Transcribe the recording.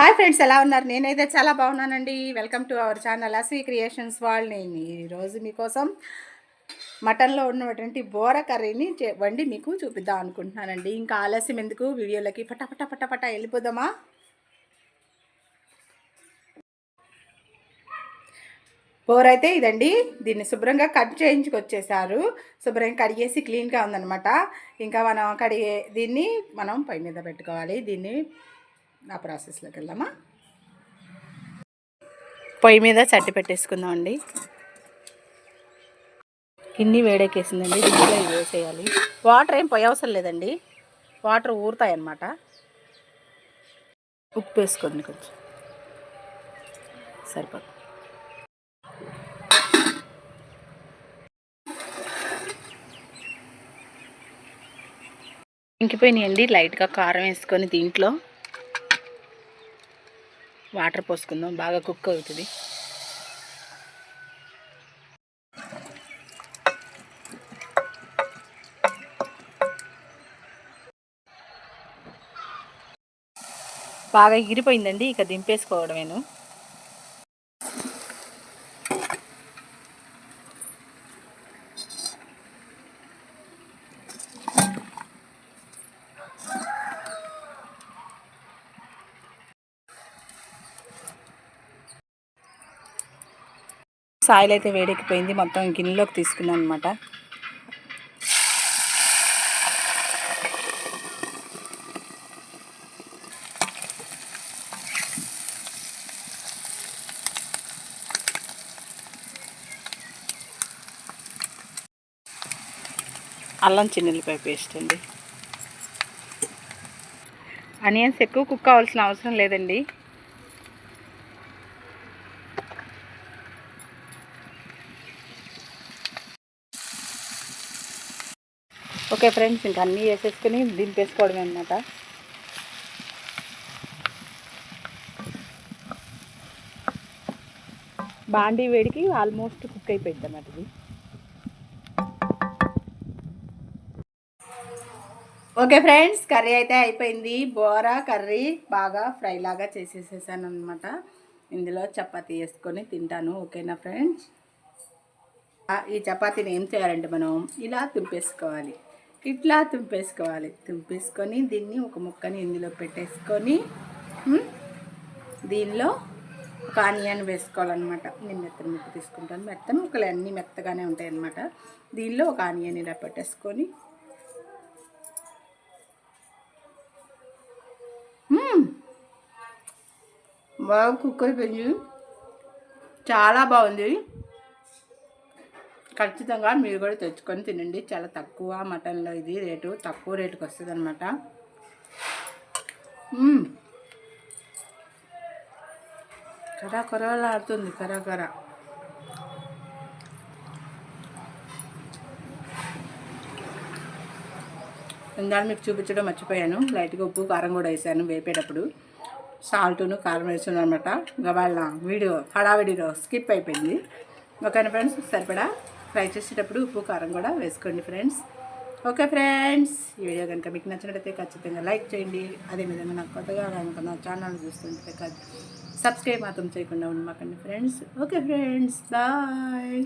Hi friends ఎలా ఉన్నారు? నేనైతే చాలా బాగున్నానండి. వెల్కమ్ టు అవర్ ఛానల్ అసీ క్రియేషన్స్ వాళ్ళు నేను ఈరోజు మీకోసం మటన్లో ఉన్నటువంటి బోర కర్రీని వండి మీకు చూపిద్దాం అనుకుంటున్నానండి. ఇంకా ఆలస్యం ఎందుకు? వీడియోలకి పటపట పటపట వెళ్ళిపోదామా? బోర్ అయితే ఇదండి. దీన్ని శుభ్రంగా కట్ చేయించుకొచ్చేసారు. శుభ్రంగా కడిగేసి క్లీన్గా ఉందన్నమాట. ఇంకా మనం కడిగే దీన్ని మనం పై మీద పెట్టుకోవాలి. దీన్ని ఆ ప్రాసెస్లోకి వెళ్దామా? పొయ్యి మీద చట్టి పెట్టేసుకుందాం అండి. గిన్నె వేడెక్కేసిందండి దీంట్లో ఇవి వేసేయాలి. వాటర్ ఏం పొయ్యి అవసరం లేదండి. వాటర్ ఊరుతాయి అన్నమాట ఉప్పు వేసుకోండి కొంచెం. సరిపోతుంది. ఇంకిపోయినాయండి లైట్గా కారం వేసుకొని దీంట్లో. వాటర్ పోసుకుందాం. బాగా కుక్ అవుతుంది. బాగా ఎగిరిపోయిందండి ఇక దింపేసుకోవడమేను. సాయిల్ అయితే వేడెక్కిపోయింది. మొత్తం గిన్నెలోకి తీసుకున్నాను అనమాట అల్లం చిన్నెల్లిపాయ పేస్ట్ అండి. అనియన్స్ ఎక్కువ కుక్ కావాల్సిన అవసరం లేదండి. ఓకే ఫ్రెండ్స్ ఇంకా అన్నీ వేసేసుకుని దింపేసుకోవడమే అనమాట బాండీ వేడికి ఆల్మోస్ట్ కుక్ అయిపోయింది అన్నమాట ఇది. ఓకే ఫ్రెండ్స్ కర్రీ అయితే అయిపోయింది. బోరా కర్రీ బాగా ఫ్రై లాగా చేసేసేసాను అనమాట ఇందులో చపాతీ వేసుకొని తింటాను ఓకేనా ఫ్రెండ్స్? ఈ చపాతీని ఏం చేయాలంటే మనం ఇలా తుంపేసుకోవాలి ఇట్లా తుంపేసుకోవాలి. తుంపేసుకొని దీన్ని ఒక ముక్కని ఇందులో పెట్టేసుకొని దీనిలో ఒక ఆనియన్ వేసుకోవాలన్నమాట. నేను మెత్తని ముక్క తీసుకుంటాను. మెత్తని ముక్కలు అన్నీ మెత్తగానే ఉంటాయి అన్నమాట దీనిలో ఒక ఆనియన్ ఇలా పెట్టేసుకొని బాగా కుక్కర్ పెంచు చాలా బాగుంది. ఖచ్చితంగా మీరు కూడా తెచ్చుకొని తినండి. చాలా తక్కువ మటన్లో ఇది రేటు తక్కువ రేటుకి వస్తుంది అనమాట కరా కొరలాడుతుంది కర కర. ఇందాక మీకు చూపించడం మర్చిపోయాను. లైట్గా ఉప్పు కారం కూడా వేసాను వేపేటప్పుడు. సాల్ట్ను కారం వేసాను అనమాట ఇంకా వాళ్ళ వీడియో హడావిడిలో స్కిప్ అయిపోయింది. ఓకేనా ఫ్రెండ్స్? సరిపడా? ఫ్రై చేసేటప్పుడు ఉప్పు కారం కూడా వేసుకోండి ఫ్రెండ్స్. ఓకే ఫ్రెండ్స్ ఈ వీడియో కనుక మీకు నచ్చినట్లయితే ఖచ్చితంగా లైక్ చేయండి. అదేవిధంగా నాకు కొత్తగా కనుక నా ఛానల్ చూస్తుంటే సబ్స్క్రైబ్ మాత్రం చేయకుండా ఉండమాకండి ఫ్రెండ్స్. Okay friends bye.